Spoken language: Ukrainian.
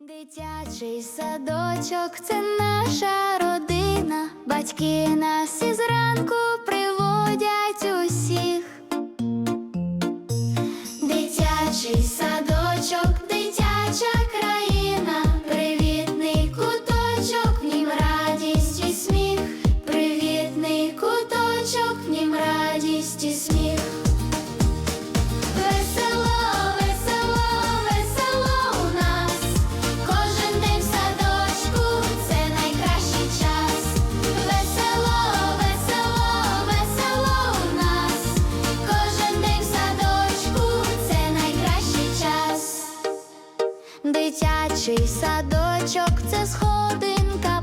Дитячий садочок це наша родина, батьки нас і зранку приводять усіх. Дитячий садочок дитячий садочок це сходинка.